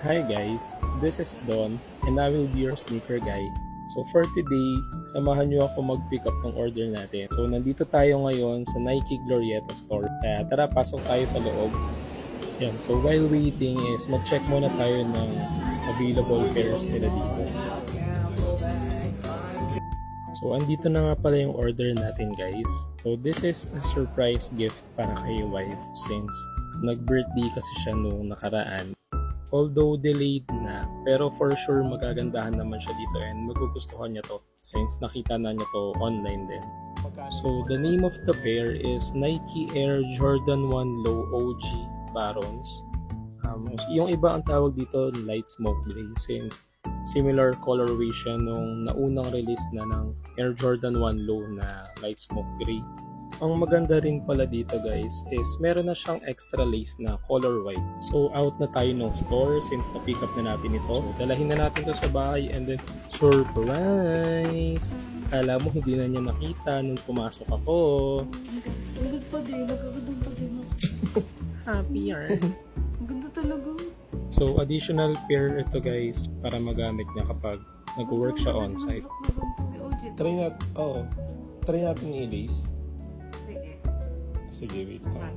Hi guys, this is Don and I will be your sneaker guy. So for today, samahan nyo ako mag-pick up ng order natin. So nandito tayo ngayon sa Nike Glorieta store. Kaya tara, pasok tayo sa loob. Yan. So while waiting is mag-check muna tayo ng available pairs nila dito. So andito na nga pala yung order natin guys. So this is a surprise gift para kay wife since nag-birthday kasi siya nung nakaraan. Although delayed na, pero for sure magagandahan naman siya dito and magugustuhan niya to since nakita na niya to online din. So the name of the pair is Nike Air Jordan 1 Low OG Barons. Um, yung iba ang tawag dito light smoke gray since similar colorway siya nung naunang release na ng Air Jordan 1 Low na light smoke gray. Ang maganda rin pala dito guys is meron na siyang extra lace na color white. So out na tayo ng store since na-pick up na natin ito. So dalahin na natin to sa bahay and then surprise! Kala mo hindi na niya nakita nung pumasok ako. Tulad pa din, nagkakadun pa din ako. Happier. Ang ganda talaga. so additional pair ito guys para magamit niya kapag nag-work siya on-site. Try natin, oo. Try natin i-lace. Sige. Sige, wait lang.